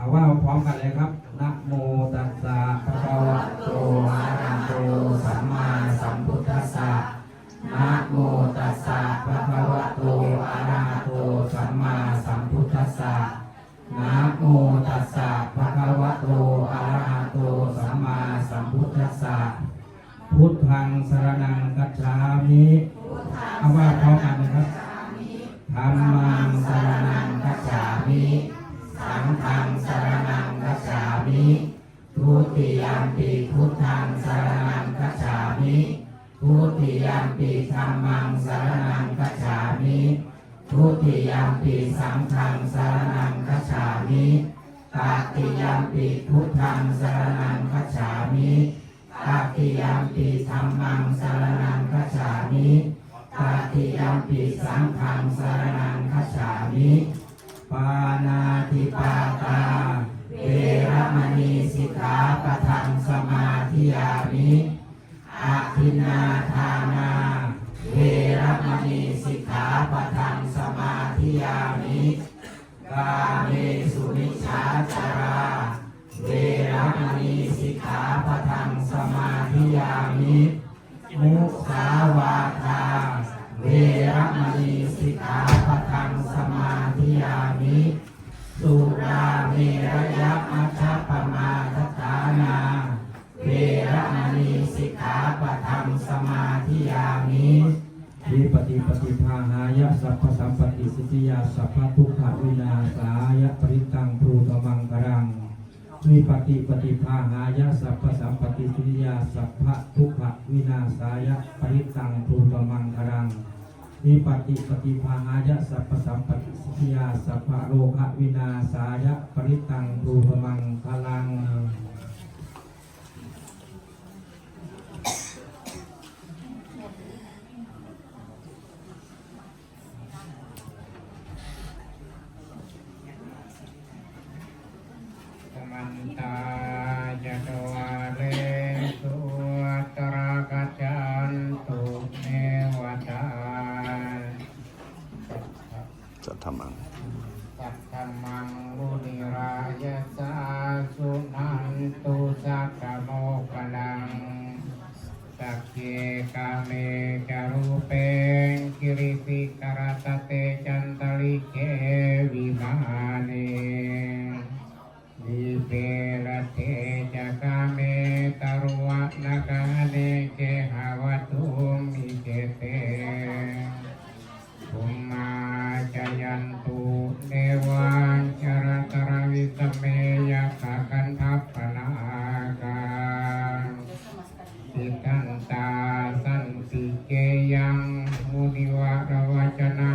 เอาว่าพร้อมกันเลยครับนะโมตัสสะภะคะวะโตอะระหะโตสัมมาสัมพุทธัสสะนะโมตัสสะภะคะวะโตอะระหะโตสัมมาสัมพุทธัสสะนะโมตัสสะภะคะวะโตอะระหะโตสัมมาสัมพุทธัสสะพุทธังสรณังกัจฉามิเอาว่าพร้อมกันนะครับธัมมังสร ปีพุทธังสารณังคัจฉามิทุติยมปีธัมมังสารณังคัจฉามิทุติยมปีสังฆังสารณังคัจฉามิตาติยมปีพุทธังสารณังคัจฉามิตาติยมปีธัมมังสารณังคัจฉามิตาติยมปิสังฆังสารนังคัจฉามิปานาติปาตา มาธิยามิอาทินาทานาเวรมณีสิกขาปทังสมาธิยามิกาเมสุมิชาจารา เวรมณีสิกขาปทังสมาธิยามิมุสาวาทาเวรมณีสิกขาปทังสมาธิยามิสุราเมรยะมัชฌปมาทฐานา เวรมณีสิกขาปะทังสมาธิยามิทิปฏิปฏิภาหายะสัพพสัมปติสิทธิยาสัพพทุกขวินาศายะปริตังพรูตมังกรังวิปฏิปฏิภาหายะสัพพสัมปติสิทธิยาสัพพะทุกขวินาศายะปริตังภูตมังครังวิปฏิปฏิภาหายะสัพพสัมปติสิทธิยาสัพพะโลกวินาศายะปริตังภูตมังคลัง มันตายะโตวาเลสุวัตระกัจจันตุเนวตาสัทธมังสัตตมังบุริรายะสาสุนันตุสักขโมกนังสักเกกาเมจารุเปงกิริติกรตเตจันตลิเก มุนิวาระวจนะ